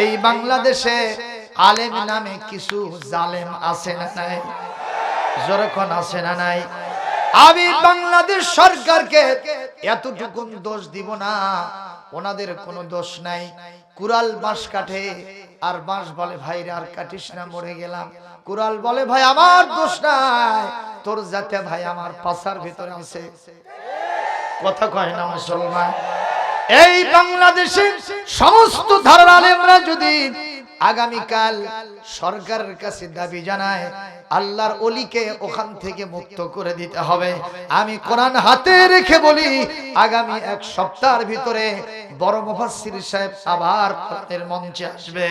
এই বাংলাদেশে আলেম নামে কিছু জালেম আছে না নাই? যখন আছে না নাই? আমি বাংলাদেশ সরকারকে এতটুকুন দোষ দিব না। ওনাদের কোনো দোষ নাই। কুরাল বাঁশ কাটে, আর বাঁশ বলে ভাইরে আর কাটিস না, মরে গেলাম। কুরাল বলে, ভাই, আমার দোষ নাই। তোর যাতে ভাই আমার পাশার ভিতরে আছে। কথা কয় না মুসলমান? এই বাংলাদেশে সমস্ত ধারার আলেমরা যদি আগামীকাল সরকারের কাছে দাবি জানায়, আল্লাহর অলিকে ওখান থেকে মুক্ত করে দিতে হবে। আমি কোরআন হাতে রেখে বলি, আগামী এক সপ্তাহের ভিতরে বড় মুফাসসির সাহেব আবার কোরআনের মঞ্চে আসবে।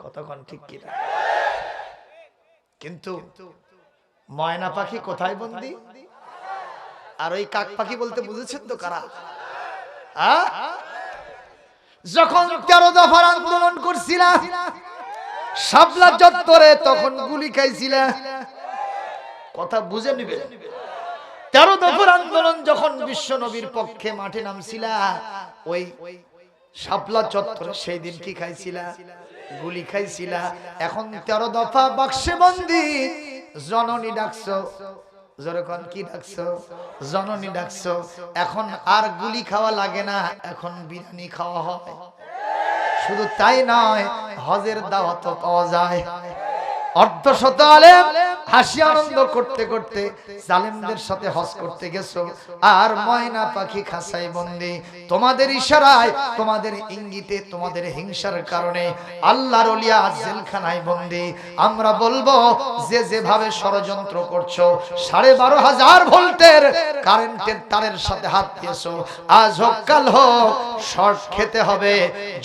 কতক্ষণ ঠিক কিনা? কিন্তু ময়না পাখি কোথায় বন্দি? আর ওই কাক পাখি বলতে বুঝেছেন তো কারা? যখন তেরো দফার আন্দোলন করছিলাম সাবলা চত্বরে তখন গুলি খাইছিল। কথা বুঝে নিবে। তেরো দফার আন্দোলন যখন বিশ্ব নবীর পক্ষে মাঠে নামছিল ওই শাপলা চত্বরে সেই দিন কি খাইছিলা? গুলি খাইছিলা। এখন তেরো দফা বাক্সে বন্দি জননী ডাকছো। যখন কি ডাকছো? জননী ডাকছো। এখন আর গুলি খাওয়া লাগে না, এখন বিরিয়ানি খাওয়া হয়। শুধু তাই নয়, হজের দাওয়াত পাওয়া যায়। অর্ধশত আলেম হাসি আনন্দ করতে করতে জালেমদের সাথে হজ করতে গেছো। আর ময়না পাখি খাসাই বন্দি। তোমাদের ইশারায়, তোমাদের ইঙ্গিতে, তোমাদের হিংসার কারণে আল্লাহর ওলিয়া জেলখানায় বন্দি। আমরা বলব, যে যেভাবে ষড়যন্ত্র করছ, সাড়ে বারো হাজার ভোল্টের কারেন্টের তারের সাথে হাত দিয়েছ। আজ হোক, কাল হোক, শর্ট খেতে হবে,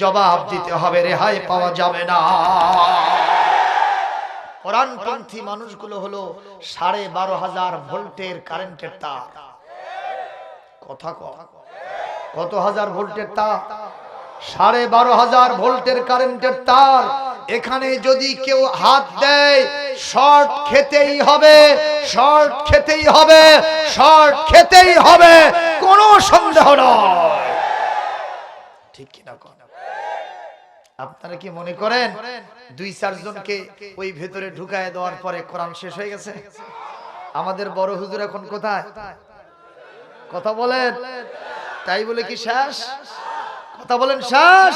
জবাব দিতে হবে, রেহাই পাওয়া যাবে না। কোরআনপন্থী মানুষগুলো হলো সাড়ে বারো হাজার ভোল্টের কারেন্টের তার। কথা কত হাজার ভোল্টের তার? সাড়ে বারো হাজার ভোল্টের কারেন্টের তার। এখানে যদি কেউ হাত দেয়, শর্ট খেতেই হবে, শর্ট খেতেই হবে, শর্ট খেতেই হবে, কোনো সন্দেহ নয়। ঠিক কিনা কর আপনারা কি মনে করেন দুই চারজনকে ওই ভেতরে ঢুকায় দেওয়ার পরে কোরআন শেষ হয়ে গেছে? আমাদের বড় হুজুর এখন কোথায়? কথা বলেন। তাই বলে কি শেষ? কথা বলেন শেষ?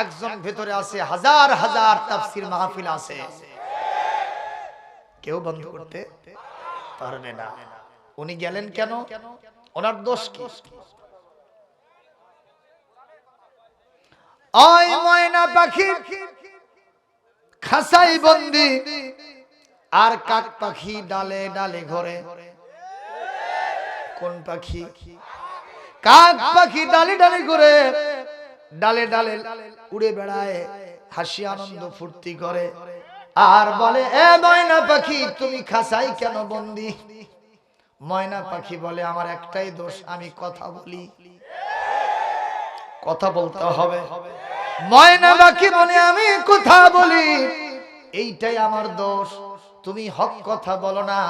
একজন ভেতরে আছে, হাজার হাজার তাফসির মাহফিল আছে। কেউ বন্ধ করতে পারবে না। উনি গেলেন কেন? ওনার দোষ কি? ওই ময়না পাখি, খাসাই বন্দি, আর কাক পাখি ডালে ডালে ঘরে। কোন পাখি? কাক পাখি ডালে ডালে ঘুরে, ডালে ডালে উড়ে বেড়ায়, হাসি আনন্দ ফুর্তি করে। আর বলে, এ ময়না পাখি, তুমি খাসাই কেন বন্দি? ময়না পাখি বলে, আমার একটাই দোষ, আমি কথা বলি। কথা বলতে হবে। ময়না পাখি বলে আমি কথা বলি। এইটাই আমার দোষ। তুমি হক কথা বলো না।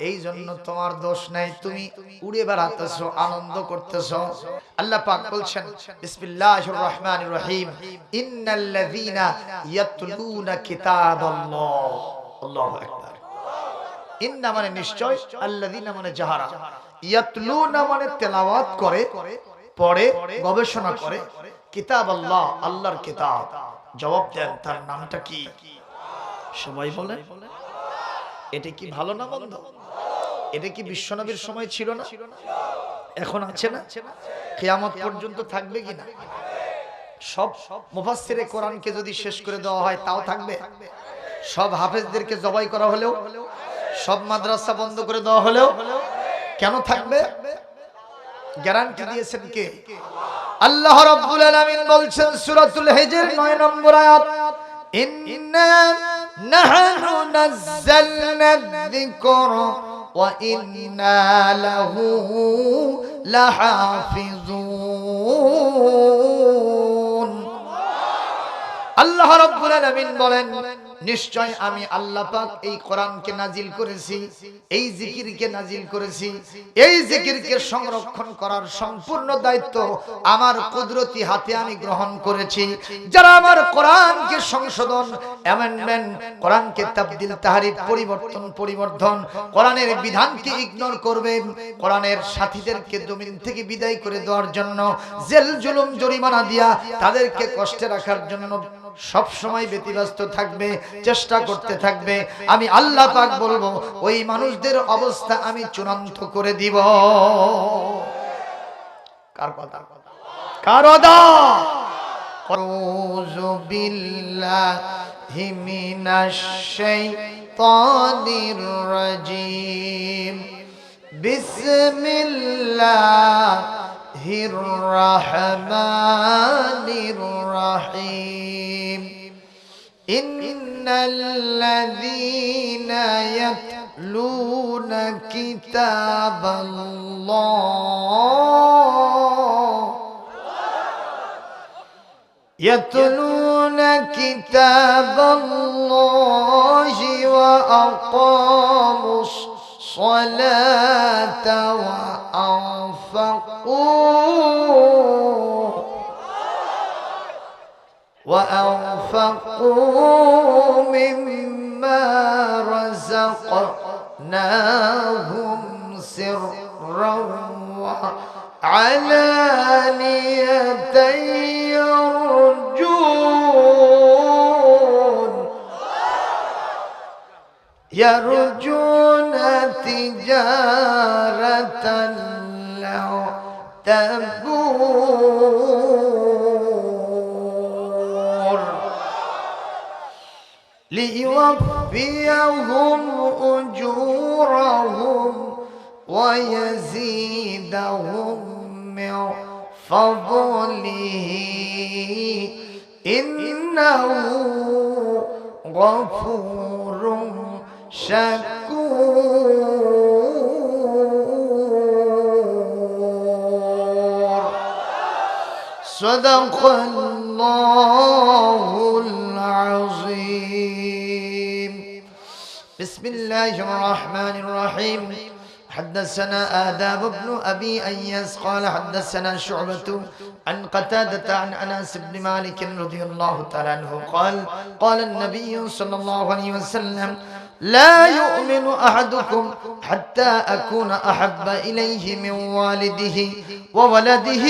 এই জন্য তোমার দোষ নাই। তুমি উড়ে বেড়াতেছো, আনন্দ করতেছো। আল্লাহ পাক বলছেন, বিসমিল্লাহির রহমানির রহিম। ইন্নাল্লাযীনা ইয়াতলুনা কিতাবাল্লাহ। আল্লাহু আকবার। ইন্না মানে নিশ্চয়, আল্লাযীনা মানে যাহারা। ইয়াতলুনা মানে তেলাওয়াত করে, পড়ে, গবেষণা করে কিতাব আল্লাহ, আল্লাহর কিতাব। জবাব দেন, তার নামটা কি? সবাই বলে, এটা কি ভালো না মন্দ? এটা কি বিশ্বনবীর সময় ছিল না? এখন আছে না? কিয়ামত পর্যন্ত থাকবে কি না? সব মুফাসসিরে কোরআনকে যদি শেষ করে দেওয়া হয়, তাও থাকবে। সব হাফেজদেরকে জবাই করা হলেও, সব মাদ্রাসা বন্ধ করে দেওয়া হলেও, কেন থাকবে? গ্যারান্টি দিয়েছেন কে? আল্লাহ রাব্বুল আলামিন বলছেন সূরাতুল হিজর 9 নম্বর আয়াত, ইন্না নাহনু নাযালনা যিকর ওয়া ইন্না লাহু লাহাফিজুন। আল্লাহ রাব্বুল আলামিন বলেন নিশ্চয় আমি আল্লাহ পাক এই কোরআনকে নাজিল করেছি, এই জিকিরকে নাজিল করেছি। এই জিকিরকে সংরক্ষণ করার সম্পূর্ণ দায়িত্ব আমার কুদরতি হাতে আমি গ্রহণ করেছি। যারা আমার কোরআনকে সংশোধন অ্যামেন্ডমেন্ট কোরআনকে তাবদিল তাহারিফ পরিবর্তন, পরিবর্ধন, কোরআনের বিধানকে ইগনোর করবে, কোরআনের সাথীদেরকে জমিন থেকে বিদায় করে দেওয়ার জন্য, জেল জুলুম, জরিমানা দিয়া তাদেরকে কষ্টে রাখার জন্য সব সময় ব্যতিব্যস্ত থাকবে, চেষ্টা করতে থাকবে। আমি আল্লাহ পাক বলব, ওই মানুষদের অবস্থা আমি চূড়ান্ত করে দিব। কার কথা? কার বিসমিল্লাহ। الرحمن الرحيم. إن الذين يتلون كتاب الله يتلون كتاب الله وأقاموا الصلاة وأنفقوا وأنفقوا مما رزقناهم سرا وعلانية يرجون يرجون تجارة لو تبور ليوفيهم أجورهم ويزيدهم من فضله. إنه غفور شكور. صدق الله العظيم. الله الرحمن الرحيم. حدثنا آداب بن أبي أياس قال حدثنا شعبة عن قتادة عن أنس بن مالك رضي الله تعالى عنه قال قال النبي صلى الله عليه وسلم لا يؤمن أحدكم حتى أكون أحب إليه من والده وولده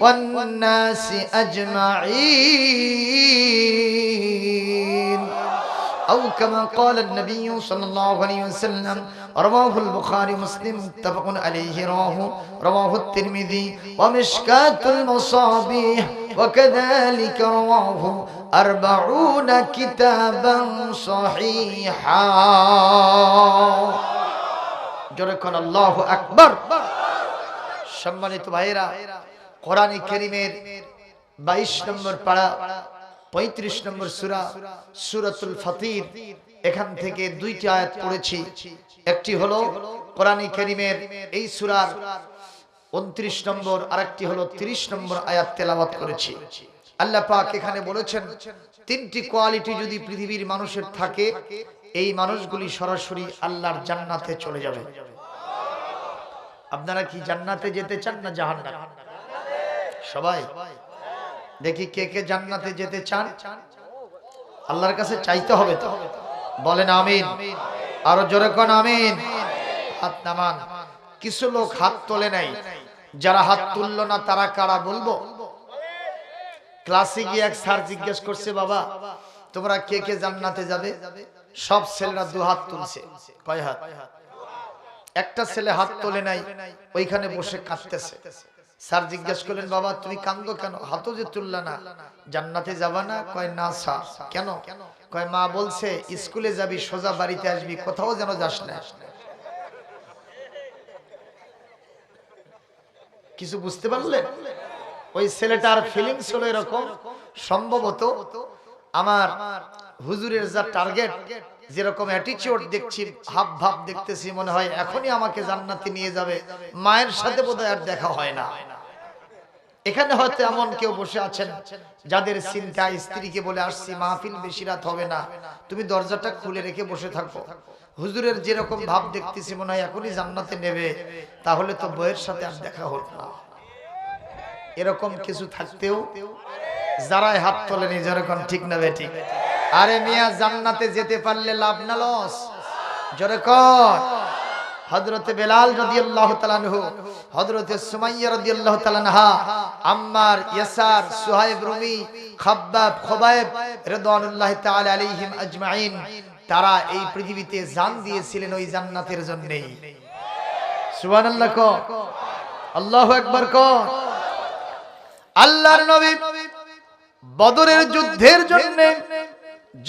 والناس أجمعين. أو كما قال النبي صلى الله عليه وسلم رواه البخاري مسلم متفق عليه رواه رواه الترمذي ومشكاة المصابيح وكذلك رواه أربعون كتابا صحيحا جركن الله أكبر সম্মানিত ভাইরা কোরআন করিমের বাইশ নম্বর পাড়া পঁয়ত্রিশ নম্বর সুরা, সুরাতুল ফাতির। এখান থেকে দুইটি আয়াত পড়েছি। একটি হলো কোরআন করিমের এই সুরার উনত্রিশ নম্বর, আরেকটি হলো তিরিশ নম্বর আয়াত তেলাওয়াত করেছি। আল্লাহ পাক এখানে বলেছেন, তিনটি কোয়ালিটি যদি পৃথিবীর মানুষের থাকে, এই মানুষগুলি সরাসরি আল্লাহর জান্নাতে চলে যাবে। আপনারা কি জান্নাতে যেতে চান না জাহান্নামে? সবাই? দেখি কে কে জান্নাতে যেতে চান। আল্লাহর কাছে চাইতে হবে তো। বলেন আমিন। আরও জোরে কোন আমিন। হাত নামান। কিছু লোক হাত তোলে নাই। যারা হাত তুললো না, তারা কারা বলব? ক্লাসে গিয়ে এক স্যার জিজ্ঞেস করছে, বাবা, তোমরা কে কে জান্নাতে যাবে? সব ছেলেরা দু হাত তুলছে। কয় হাত? একটা ছেলে হাত তোলে নাই, ওইখানে বসে কাঁদতেছে। স্যার জিজ্ঞেস করলেন বাবা তুমি কান্দো কেন? হাতও যে তুললা না। জান্নাতে যাবা না? কয় না স্যার। কেন? কয় মা বলছে স্কুলে যাবি সোজা বাড়িতে আসবি কোথাও যেন যাস না। কিছু বুঝতে পারলেন ওই ছেলেটার ফিলিংস হলো এরকম। সম্ভবত আমার হুজুরের যা টার্গেট যেরকম অ্যাটিচিউড দেখছি হাব ভাব দেখতেছি মনে হয় এখনই আমাকে জান্নাতে নিয়ে যাবে। মায়ের সাথে বোধহয় আর দেখা হয় না। এখানে হয়তো এমন কেউ বসে আছেন যাদের চিন্তা স্ত্রীকে বলে আসছি, মাহফিল বেশি রাত হবে না। তুমি দরজাটা খুলে রেখে বসে থাকো। হুজুরের যেরকম ভাব দেখতেছি, মনে হয় এখনই জান্নাতে নেবে। তাহলে তো বইয়ের সাথে আর দেখা হল না। এরকম কিছু থাকতেও যারাই হাত তোলেনি যেরকম ঠিক না ঠিক। আরে মিয়া, জান্নাতে যেতে পারলে লাভ না, লস? জোরে কর। হযরতে বেলাল রাদিয়াল্লাহু তাআলা আনহু, হযরতে সুমাইয়া রাদিয়াল্লাহু তাআলা আনহা, আম্মার ইয়াসার, সুহাইব রুমি, খাব্বাব খুবাইব রিদওয়ানুল্লাহি তাআলা আলাইহিম আজমাইন, তারা এই পৃথিবীতে জান দিয়েছিলেন ওই জান্নাতের জন্যই। সুবহানাল্লাহ ক, আল্লাহু আকবার ক। আল্লাহর নবী বদরের যুদ্ধের জন্য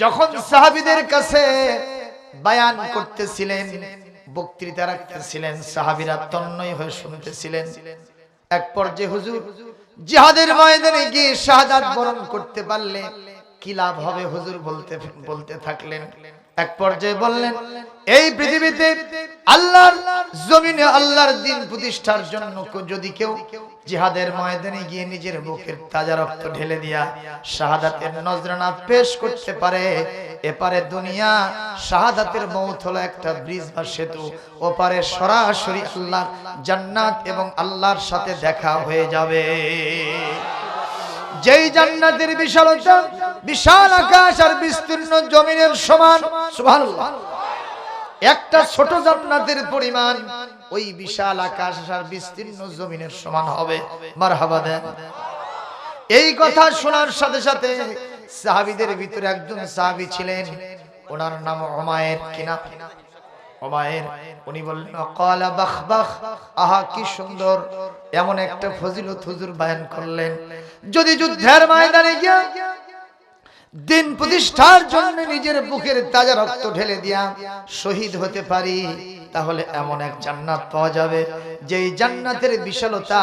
যখন সাহাবীদের কাছে বায়ান করতেছিলেন বক্তৃতা রাখতেছিলেন, সাহাবিরা তন্ময় হয়ে শুনতেছিলেন। এক পর্যায়ে হুজুর, জিহাদের ময়দানে গিয়ে শাহাদাত বরণ করতে পারলে কি লাভ হবে হুজুর বলতে বলতে থাকলেন। এক পর্যায়ে বললেন, এই পৃথিবীতে আল্লাহর জমিনে আল্লাহর দিন প্রতিষ্ঠার জন্য যদি কেউ জিহাদের ময়দানে গিয়ে নিজের বুকের তাজা রক্ত ঢেলে দিয়া শাহাদাতের নজরানা পেশ করতে পারে। এপারে দুনিয়া, শাহাদাতের মৌত হলো একটা ব্রিজ বা সেতু। ওপারে সরাসরি আল্লাহ জান্নাত এবং আল্লাহর সাথে দেখা হয়ে যাবে। যেই জান্নাতের বিশালতা, বিশাল আকাশ আর বিস্তীর্ণ জমিনের সমান, সুবহানাল্লাহ। একটা ছোট জান্নাতের পরিমাণ ওই বিশাল আকাশ আর বিস্তীর্ণ জমিনের সমান হবে। মারহাবা দেন। এই কথা শোনার সাথে সাথে সাহাবীদের ভিতরে একজন সাহাবী ছিলেন। ওনার নাম ওমায়ের কিনা? ওমায়ের। উনি বললেন, অকালা বাখ আহা, কি সুন্দর। এমন একটা ফজিলত হুজুর বায়ান করলেন। যদি যুদ্ধের ময়দানে গিয়া দিন প্রতিষ্ঠার জন্য নিজের বুকের তাজা রক্ত ঢেলে দিয়া শহীদ হতে পারি, তাহলে এমন এক জান্নাত পাওয়া যাবে, যেই জান্নাতের বিশালতা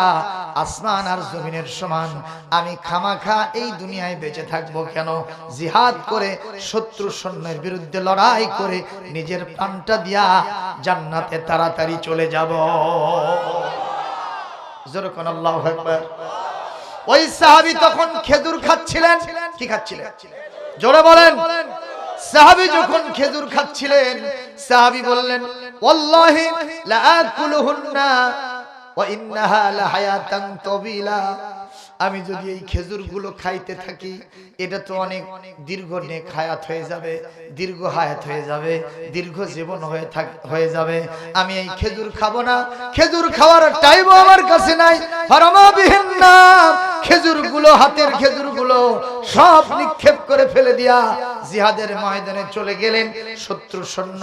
আসমান আর জমিনের সমান। আমি খামাখা এই দুনিয়ায় বেঁচে থাকব কেন? জিহাদ করে, শত্রু সৈন্যের বিরুদ্ধে লড়াই করে নিজের প্রাণটা দিয়া জান্নাতে তাড়াতাড়ি চলে যাব। যেরকম আল্লাহ আকবার। ওই সাহাবি তখন খেজুর খাচ্ছিলেন। কি খাচ্ছিলেন? জোরে বলেন। সাহাবি যখন খেজুর খাচ্ছিলেন, সাহাবি বললেন, ওয়াল্লাহি লা আকুলুহুন্না ওয়া ইন্নাহা লাহায়াতান তাবিলা। আমি যদি এই খেজুরগুলো খাইতে থাকি, এটা তো অনেক দীর্ঘ নেক হায়াত হয়ে যাবে, দীর্ঘ হায়াত হয়ে যাবে, দীর্ঘ জীবন হয়ে থাক, হয়ে যাবে। আমি এই খেজুর খাব না, খেজুর খাওয়ার টাইমও আমার কাছে নাই। ফারামাবিহীন না। খেজুরগুলো, হাতের খেজুরগুলো সব নিক্ষেপ করে ফেলে দিয়া জিহাদের ময়দানে চলে গেলেন। শত্রু সৈন্য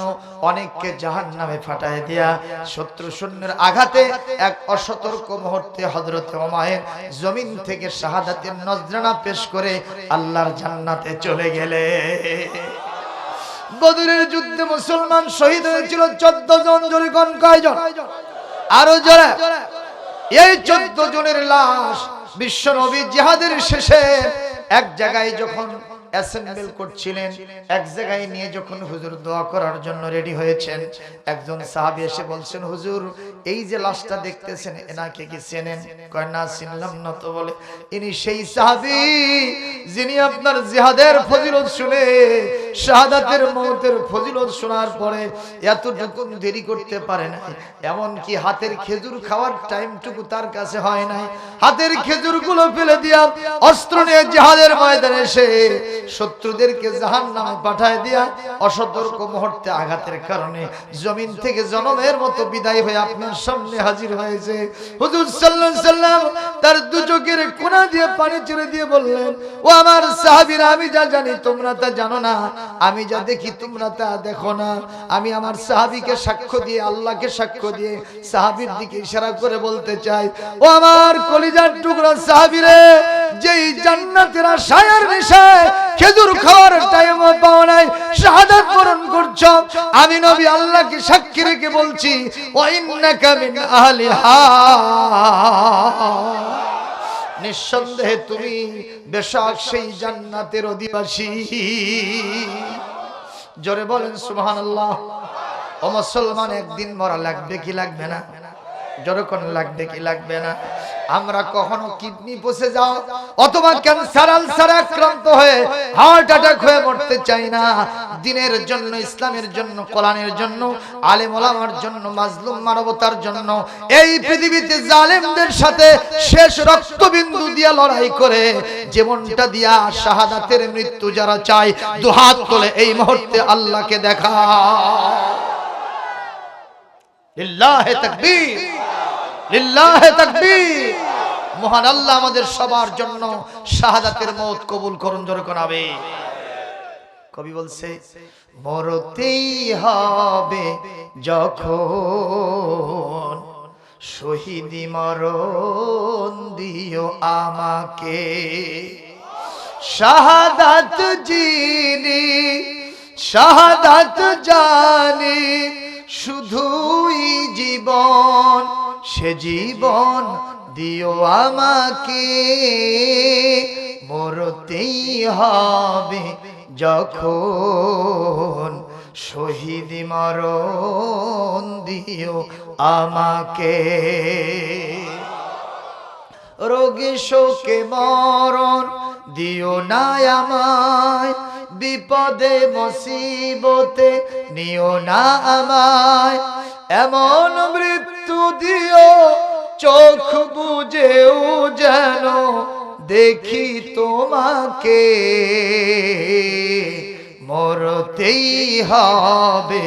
অনেককে জাহান নামে ফাটায় দিয়া। শত্রু সৈন্যের আঘাতে এক অসতর্ক মুহূর্তে হজরত ওমায়ের জমিন থেকে শাহাদাতের নজরানা পেশ করে আল্লাহর জান্নাতে চলে গেলে। বদরের যুদ্ধে মুসলমান শহীদ হয়েছিল চোদ্দ জন জরিগণ কয়জন আরও জোরে। এই চোদ্দ জনের লাশ বিশ্ব নবী জিহাদের শেষে এক জায়গায় যখন অ্যাসেম্বল করছিলেন। এক জায়গায় নিয়ে যখন হুজুর দোয়া করার জন্য রেডি হয়েছেন একজন সাহাবী এসে বলছেন হুজুর এই যে লাশটা দেখতেছেন এনাকে কি চেনেন? কয় না চিনলাম না তো বলে। ইনি সেই সাহাবী যিনি আপনার জিহাদের ফজিলত শুনে শাহাদাতের মৌতের ফজিলত শোনার পরে এতটুকু দেরি করতে পারে না এমন কি হাতের খেজুর খাওয়ার টাইমটুকু তার কাছে হয় নাই। হাতের খেজুরগুলো ফেলে দিয়া অস্ত্র নিয়ে জিহাদের ময়দানে এসে শত্রুদেরকে জাহান নামে পাঠায় দিয়া অসতর্ক মুহূর্তে আঘাতের কারণে জমিন থেকে জনমের মতো বিদায় হয়ে আপনার সামনে হাজির হয়েছে। হুজুর আলাইহি সাল্লাম তার দু চোখের কোনা দিয়ে পানি ছেড়ে দিয়ে বললেন, ও আমার সাহাবীরা, আমি যা জানি তোমরা তা জানো না। আমি যা দেখি তোমরা তা দেখো না। আমি আমার সাহাবীকে সাক্ষ্য দিয়ে, আল্লাহকে সাক্ষ্য দিয়ে সাহাবীর দিকে ইশারা করে বলতে চাই, ও আমার কলিজার টুকরা সাহাবীরে, যেই জান্নাতের আশায়ার নেশায় খেজুর খাওয়ার টাইম পাও নাই, শাহাদাত বরণ করছ। আমি নবী আল্লাহকে সাক্ষী রেখে বলছি নিঃসন্দেহে তুমি বেশক সেই জান্নাতের অধিবাসী। জোরে বলেন, সুবহানাল্লাহ। ও মুসলমান, একদিন মরা লাগবে কি লাগবে না? জোরে কোন লাগবে কি লাগবে না? আমরা কখনো কিডনি পচে যাও অথবা ক্যান্সার, আলসার আক্রান্ত হয়ে হার্ট অ্যাটাক হয়ে মরতে চাই না। দিনের জন্য, ইসলামের জন্য, কোরআনের জন্য, আলেম ওলামার জন্য, মাজলুম মানবতার জন্য, এই পৃথিবীতে জালেমদের সাথে শেষ রক্তবিন্দু দিয়া লড়াই করে জীবনটা দিয়া শাহাদাতের মৃত্যু যারা চায়, দুহাত তোলে এই মুহূর্তে আল্লাহকে দেখা লিল্লাহে তাকবীর। লিল্লাহে তাকবীর। মহান আল্লাহ আমাদের সবার জন্য শাহাদাতের মত কবুল করুন, জোরে কোনাবে কবি বলছে, মরতেই হবে যখন শহীদি মরণ দিও আমাকে। শাহাদাত জিনি, শাহাদাত জানি, শুধুই জীবন সে জীবন দিও আমাকে, মরতেই হবে যখন শহীদ মরণ দিও আমাকে। রোগী শোকে মরণ দিও না আমায়, বিপদে মসিবতে নিও না আমায়। এমন মৃত্যু দিও, চোখ বুঝেও যেন দেখি তোমাকে। মরতেই হবে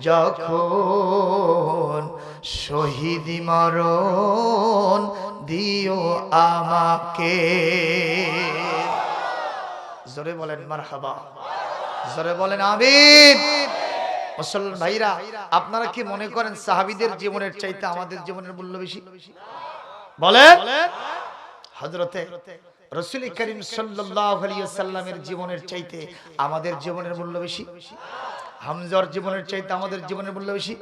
যখন শহীদ মরণ দিও আমাকে। জোরে বলেন, মারহাবা। জোরে বলেন, আমিন। মুসলমান ভাইরা, আপনারা কি মনে করেন সাহাবিদের জীবনের চাইতে আমাদের জীবনের মূল্য বেশি? বলেন। হজরতে রসুল করিম সাল্লামের জীবনের চাইতে আমাদের জীবনের মূল্য বেশি? হামজার জীবনের চাইতে আমাদের জীবনের মূল্য বেশি?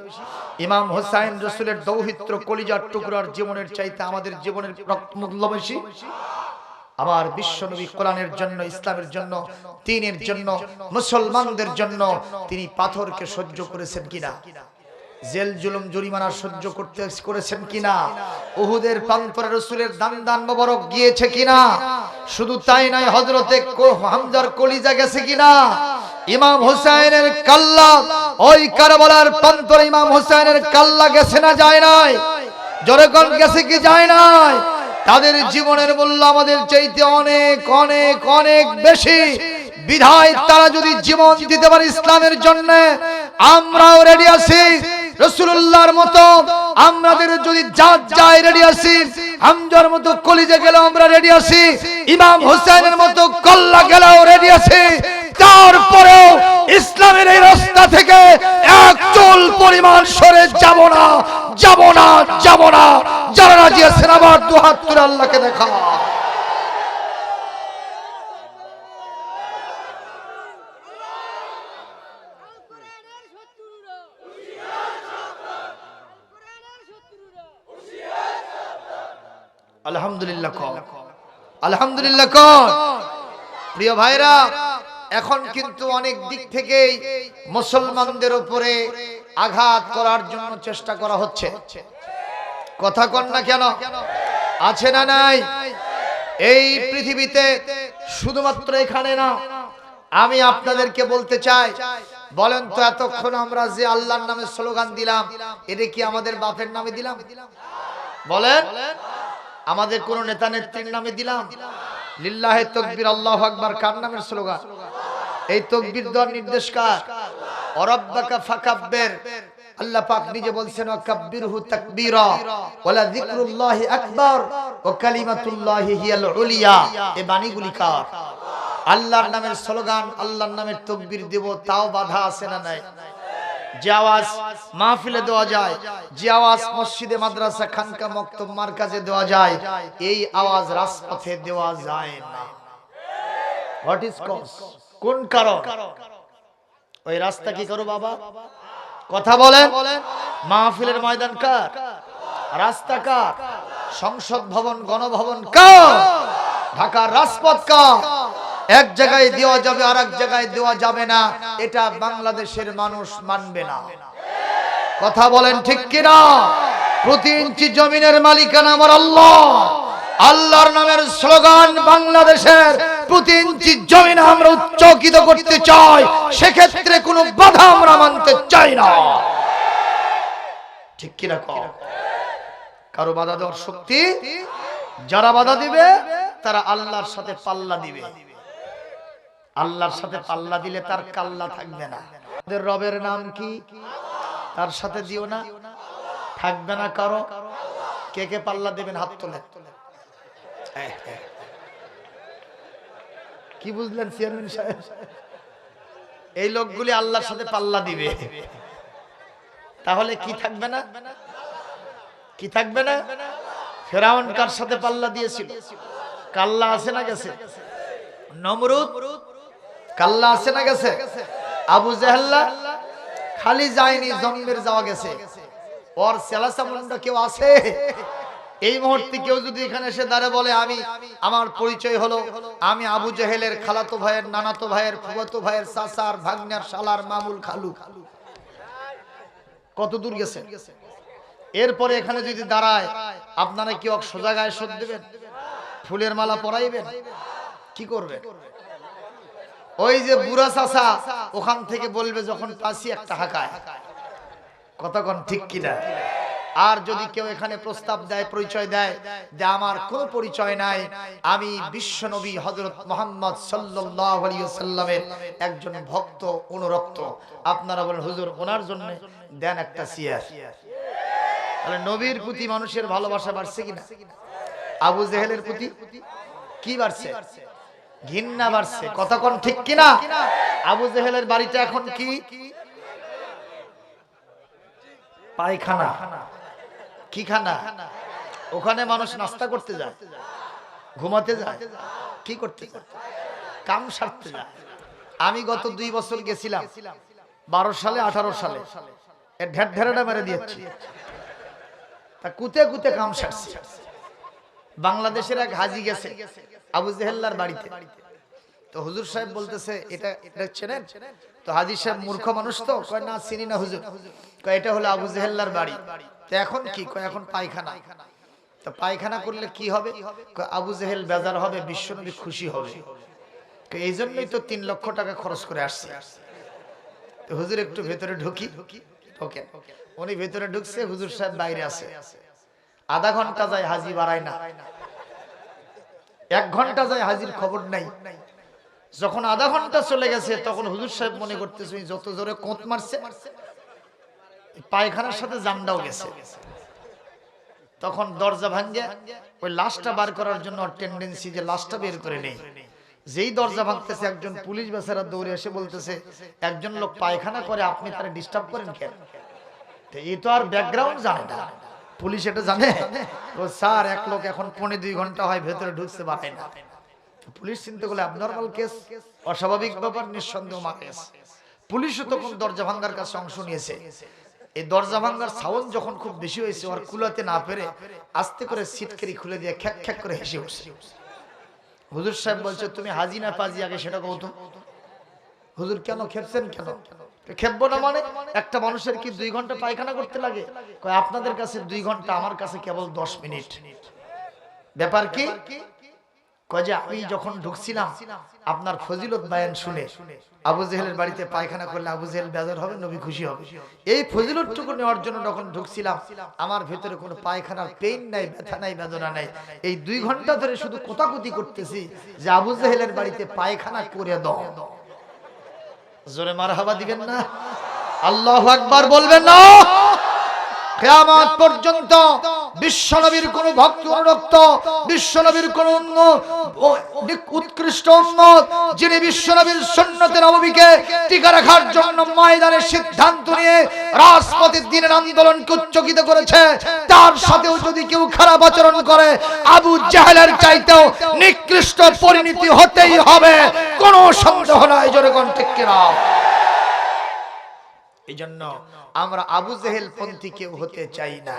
ইমাম হোসাইন রসুলের দৌহিত্র কলিজার টুকরার জীবনের চাইতে আমাদের জীবনের মূল্য বেশি? আমার বিশ্বনবী কোরআনের জন্য, ইসলামের জন্য, তিনের জন্য, মুসলমানদের জন্য তিনি পাথরকে সহ্য করেছেন কিনা? জেল, জুলুম, জরিমানা সহ্য করতে করেছেন কিনা? উহুদের প্রান্তরে রসুলের দান দান মোবারক গিয়েছে কিনা? শুধু তাই নয় হজরতে হামজার কলিজা গেছে কিনা? ইমাম হুসাইনের কাল্লা, ওই কারবালার প্রান্তরে ইমাম হুসাইনের কাল্লা গেছে না যায় নাই? জোরেগণ গেছে কি যায় নাই? তাদের জীবনের মূল্য আমাদের চাইতে অনেক অনেক অনেক বেশি। বিধায় তারা যদি জীবন দিতে পারে ইসলামের জন্য, আমরাও রেডি আছি। রসুল্লাহর মতো আমাদের যদি জাত যায় রেডি আছি। হামজার মতো কলিজে গেলেও আমরা রেডি আছি। ইমাম হোসেনের মতো কল্লা গেলেও রেডি আছি। তারপরেও ইসলামের এই রাস্তা থেকে এক চুল পরিমাণ সরে যাব না। যাব না যাব না। যারা রাজি আছেন আবার দু হাত তুলে আল্লাহকে দেখা। আলহামদুলিল্লাহ আলহামদুলিল্লাহ প্রিয় ভাইরা এখন কিন্তু অনেক দিক থেকেই মুসলমানদের উপরে আঘাত করার জন্য চেষ্টা করা হচ্ছে। কথা কন না কেন? আছে না নাই? এই পৃথিবীতে শুধুমাত্র এখানে না আমি আপনাদেরকে বলতে চাই বলেন তো এতক্ষণ আমরা যে আল্লাহর নামে স্লোগান দিলাম এটা কি আমাদের বাপের নামে দিলাম? বলেন আমাদের কোন নেতা নেত্রীর নামে দিলাম? লিল্লাহে তকবির আল্লাহ আকবার কার নামের স্লোগান? এই তকবির দেওয়ার নির্দেশ কার আল্লাহ পাক নিজে বলছেন তাকবীরা ওয়ালা যিকরুল্লাহি আকবার কালিমাতুল্লাহি হিয়াল উলিয়া। এই বাণীগুলি কার? আল্লাহর নামের স্লোগান, আল্লাহর নামের তকবীর দেব, তাও বাধা আছে না নাই? যে আওয়াজ মাহফিলে দেওয়া যায়, যে আওয়াজ মসজিদে, মাদ্রাসা, খানকা, মক্তব, মার্কাজে দেওয়া যায়, এই আওয়াজ রাজপথে দেওয়া যায় না। হোয়াট ইজ কজ কোন কারণ? ওই রাস্তা কি করো বাবা? কথা বলেন। মাহফিলের ময়দান কার? রাস্তা কার? সংসদ ভবন গণভবন কার? ঢাকার রাজপথ কার? এক জায়গায় দেওয়া যাবে আর এক জায়গায় দেওয়া যাবে না। এটা বাংলাদেশের মানুষ মানবে না। কথা বলেন ঠিক কিনা? প্রতি ইঞ্চি জমিনের মালিকানা আমার আল্লাহ। আল্লাহর নামের স্লোগান বাংলাদেশের প্রতি ইঞ্চি জমিন আমরা উচ্চকিত করতে চাই, সেক্ষেত্রে কোনো বাধা আমরা মানতে চাই না। ঠিক কিনা কর বাধা দেওয়ার শক্তি? যারা বাধা দিবে, তারা আল্লাহর সাথে পাল্লা দিবে। আল্লাহর সাথে পাল্লা দিলে তার কাল্লা থাকবে না। আমাদের রবের নাম কি? তার সাথে দিও না। থাকবে না কারও? কে কে পাল্লা দেবেন? হাত তোলে কি বুঝলেন, চেয়ারম্যান সাহেব? এই লোকগুলি আল্লাহর সাথে পাল্লা দিবে। তাহলে কি থাকবে না? কি থাকবে না? ফেরাউন কার সাথে পাল্লা দিয়েছিল? কাল্লা আছে না গেছে? নমরুদ? কাল্লা আছে না গেছে? আবু জাহেল্লা? খালি যায়নি জম্মের যাওয়া গেছে। ওর সেলাসা কেউ আছে? এই মুহূর্তে কেউ যদি এখানে এসে দাঁড়ে বলে, আমি, আমার পরিচয় হলো, আমি আবু জেহেলের খালাতো ভাইয়ের নানাতো ভাইয়ের ফুয়াতো ভাইয়ের চাচার ভাগ্নার শালার মামুল খালু। কত দূর গেছে? এরপরে এখানে যদি দাঁড়ায়, আপনারা কি সোজা গায়ে শোধ দেবেন? ফুলের মালা পরাইবেন? কি করবেন? ওই যে বুড়া চাষা ওখান থেকে বলবে যখন পাশি একটা হাঁকায়। কতক্ষণ ঠিক কিনা? আর যদি কেউ এখানে প্রস্তাব দেয়, পরিচয় দেয়, যে আমার কোনো পরিচয় নাই, আমি বিশ্ব নবী হজরত মোহাম্মদ সাল্লামের একজন ভক্ত, অনুরক্ত। আপনারা বলেন, হুজুর, ওনার জন্য দেন একটা সিয়ার। তাহলে নবীর প্রতি মানুষের ভালোবাসা বাড়ছে কিনা? আবু জেহেলের প্রতি কি বাড়ছে? ঘৃণা বাড়ছে। কতক্ষণ ঠিক কিনা? আবু জেহেলের বাড়িটা এখন কি? পায়খানা। কি খানা? ওখানে মানুষ নাস্তা করতে যায়, ঘুমাতে যায়, কি করতে কাম সারতে যায়। আমি গত দুই বছর গেছিলাম, বারো সালে, আঠারো সালে। এর ঢের ঢেরাটা মেরে দিয়েছি। তা কুতে কুতে কাম সারছি। বাংলাদেশের এক হাজি গেছে, আবু জেহেল্লার বাড়িতে। তো হুজুর সাহেব বলতেছে, এটা এটা চেনেন? তো হাজি সাহেব মূর্খ মানুষ তো, কয়, না, চিনি না হুজুর। এটা হলো আবু জেহেল্লার বাড়ি। এখন কি? এখন পায়খানা। তো পায়খানা করলে কি হবে? আবু জেহেল বেজার হবে, বিশ্বনবী খুশি হবে। এই জন্যই তো তিন লক্ষ টাকা খরচ করে আসছে। হুজুর একটু ভেতরে ঢুকি। ঢোকেন উনি ভেতরে ঢুকছে, হুজুর সাহেব বাইরে আছে। আধা ঘণ্টা যায় হাজি বাড়ায় না। এক ঘণ্টা যায় হাজির খবর নাই। যখন আধা ঘণ্টা চলে গেছে, তখন হুজুর সাহেব মনে করতেছে যত জোরে কোঁত মারছে পায়খানার সাথে জামটাও গেছে। তখন দরজা ভাঙ্গে ওই লাশটা বার করার জন্য টেন্ডেন্সি যে লাশটা বের করে নেই। যেই দরজা ভাঙতেছে, একজন পুলিশ বেচারা দৌড়ে এসে বলতেছে, একজন লোক পায়খানা করে, আপনি তারা ডিস্টার্ব করেন কেন? এই তো আর ব্যাকগ্রাউন্ড জানে না। পুলিশ এটা জানে। ও স্যার, এক লোক এখন পৌনে দুই ঘণ্টা হয়, ভেতরে ঢুকতে পারে না। পুলিশ চিন্তা করলে অ্যাবনর্মাল কেস অস্বাভাবিক ব্যাপার, নিঃসন্দেহ মারা গেছে। পুলিশও তখন দরজা ভাঙ্গার কাছে অংশ নিয়েছে। এই দরজা ভাঙ্গার সাউন্ড যখন খুব বেশি হয়েছে, ওর কুলাতে না পেরে আস্তে করে সিটকেরি খুলে দিয়ে খ্যাক খ্যাক করে হেসে উঠছে। হুজুর সাহেব বলছে, তুমি হাজি না পাজি? আগে সেটা কৌতো হুজুর, কেন খেপছেন কেন? খেপবো না মানে একটা মানুষের কি দুই ঘণ্টা পায়খানা করতে লাগে? আপনাদের কাছে দুই ঘণ্টা, আমার কাছে কেবল দশ মিনিট। ব্যাপার কি? যে আমি যখন ঢুকছিলাম আপনার ফজিলত বায়ান শুনে আবু জেহেলের বাড়িতে পায়খানা করলে আবু জেহেল বেজার হবে নবী খুশি হবে। এই ফজিলতটুকু নেওয়ার জন্য যখন ঢুকছিলাম আমার ভেতরে কোনো পায়খানার পেইন নাই ব্যথা নাই বেদনা নাই। এই দুই ঘণ্টা ধরে শুধু কোতাকুতি করতেছি যে আবু জেহেলের বাড়িতে পায়খানা করে দাও। জোরে মার হাবা দিবেন না? আল্লাহ আকবার বলবেন না? কেয়ামত পর্যন্ত বিশ্বনবীর কোন ভক্ত অনুরক্ত, বিশ্বনবীর কোন উৎকৃষ্ট উন্মত যিনি বিশ্বনবীর সন্ন্যতের নবমীকে টিকা রাখার জন্য ময়দানের সিদ্ধান্ত নিয়ে রাজপথের দিনের আন্দোলনকে উচ্চকিত করেছে, তার সাথেও যদি কেউ খারাপ আচরণ করে, আবু জাহেলের চাইতেও নিকৃষ্ট পরিণতি হতেই হবে, কোনো সন্দেহ নাই কোন ঠিক কিনা? এই জন্য আমরা আবু জেহেল পন্থী কেউ হতে চাই না।